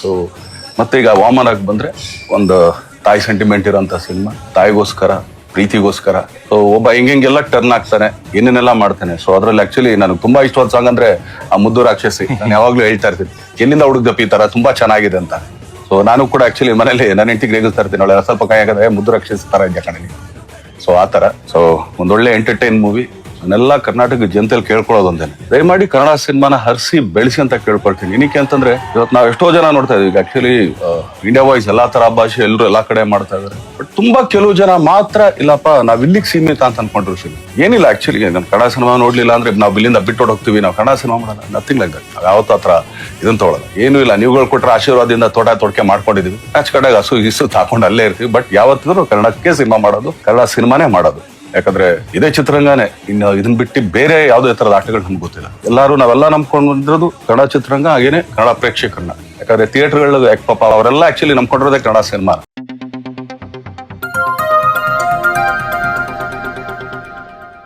So ಮತ್ತೆ ಈಗ ವಾಮನಾಗ್ ಬಂದ್ರೆ ಒಂದು ತಾಯಿ ಸೆಂಟಿಮೆಂಟ್ ಇರೋಂಥ ಸಿನಿಮಾ ತಾಯಿಗೋಸ್ಕರ, ಪ್ರೀತಿಗೋಸ್ಕರ. ಸೊ ಒಬ್ಬ ಹೆಂಗೆಲ್ಲ ಟರ್ನ್ ಆಗ್ತಾನೆ, ಏನೇನೆಲ್ಲ ಮಾಡ್ತಾನೆ. ಸೊ ಅದ್ರಲ್ಲಿ ಆಕ್ಚುಲಿ ನನಗೆ ತುಂಬಾ ಇಷ್ಟವಾದ ಸಾಂಗ್ ಅಂದ್ರೆ ಆ ಮುದ್ದು ರಾಕ್ಷಸಿ. ನಾನು ಯಾವಾಗ್ಲೂ ಹೇಳ್ತಾ ಇರ್ತೀನಿ, ಎಲ್ಲಿಂದ ಹುಡುಗ್ದಪ್ಪ ಈ ತರ? ತುಂಬಾ ಚೆನ್ನಾಗಿದೆ ಅಂತ. ಸೊ ನಾನು ಕೂಡ ಆಕ್ಚುಲಿ ಮನೇಲಿ ನನ್ನ ಹೆಂಡತಿಗೆ ರೇಗಿಸ್ತಾ ಇರ್ತೀನಿ ಅವಳೆ ಸ್ವಲ್ಪ ಕೈ ಹಾಕಿದ್ರೆ ಮುದ್ದು ರಾಕ್ಷಸಿ ತರ ಇದೆ ಕಣಲಿ ಸೊ ಆ ತರ. ಸೊ ಒಂದೊಳ್ಳೆ ಎಂಟರ್ಟೈನ್ ಮೂವಿ ನಾನೆಲ್ಲ ಕರ್ನಾಟಕ ಜನತೆಯಲ್ಲಿ ಕೇಳ್ಕೊಳ್ಳೋದು ಒಂದೇನೆ ದಯಮಾಡಿ ಕನ್ನಡ ಸಿನಿಮಾನ ಹರಿಸಿ, ಬೆಳೆಸಿ ಅಂತ ಕೇಳ್ಕೊಳ್ತೀನಿ. ಏನಕ್ಕೆ ಅಂತಂದ್ರೆ, ಇವತ್ತು ನಾವು ಎಷ್ಟೋ ಜನ ನೋಡ್ತಾ ಇದೀವಿ ಈಗ ಆಕ್ಚುಲಿ ಇಂಡಿಯಾ ವಾಯ್ಸ್ ಎಲ್ಲಾ ತರ ಭಾಷೆ ಎಲ್ಲರೂ ಎಲ್ಲಾ ಕಡೆ ಮಾಡ್ತಾ ಇದಾರೆ ಬಟ್ ತುಂಬಾ ಕೆಲವು ಜನ ಮಾತ್ರ, ಇಲ್ಲಪ್ಪ, ನಾವ್ ಇಲ್ಲಿಗೆ ಸೀಮಿತ ಅಂತ ಅನ್ಕೊಂಡಿರ್ತೀವಿ ಏನಿಲ್ಲ ಆಕ್ಚುಲಿ ನಮ್ ಕನ್ನಡ ಸಿನಿಮಾ ನೋಡ್ಲಿಲ್ಲ ಅಂದ್ರೆ ನಾವು ಇಲ್ಲಿಂದ ಬಿಟ್ಟು ಹೋಗ್ತೀವಿ. ನಾವು ಕನ್ನಡ ಸಿನಿಮಾ ಮಾಡಲ್ಲ. ನಥಿಂಗ್ ಲೈಕ್ ದಟ್ ನಾವು ಯಾವತ್ತೂ ಹತ್ರ ಇದನ್ನ ತೊಗೊಳಲ್ಲ. ಏನು ಇಲ್ಲ. ನೀವುಗಳು ಕೊಟ್ಟರೆ ಆಶೀರ್ವಾದದಿಂದ ತೋಟ ತೊಡಕೆ ಮಾಡ್ಕೊಂಡಿದೀವಿ. ಆಚ ಕಡೆಗೆ ಹಸು ಇಸು ತಾಕೊಂಡು ಅಲ್ಲೇ ಇರ್ತೀವಿ. ಬಟ್ ಯಾವತ್ತಿದ್ರು ಕನ್ನಡಕ್ಕೆ ಸಿನಿಮಾ ಮಾಡೋದು, ಕನ್ನಡ ಸಿನಿಮಾನೇ ಮಾಡೋದು. ಯಾಕಂದ್ರೆ ಇದೇ ಚಿತ್ರರಂಗನೇ. ಇನ್ನು ಇದನ್ನ ಬಿಟ್ಟು ಬೇರೆ ಯಾವುದೇ ತರದ ಆಟಗಳು ನಮ್ಗೆ ಗೊತ್ತಿಲ್ಲ. ಎಲ್ಲರೂ ನಾವೆಲ್ಲ ನಂಬ್ಕೊಂಡಿರೋದು ಕನ್ನಡ ಚಿತ್ರರಂಗ ಹಾಗೇನೆ ಕನ್ನಡ ಪ್ರೇಕ್ಷಕರನ್ನ. ಯಾಕಂದ್ರೆ ಥಿಯೇಟರ್ಗಳು ಪಾಪ ಅವರೆಲ್ಲ ಆಕ್ಚುಲಿ ನಂಬ್ಕೊಂಡಿರೋದೇ ಕನ್ನಡ ಸಿನಿಮಾ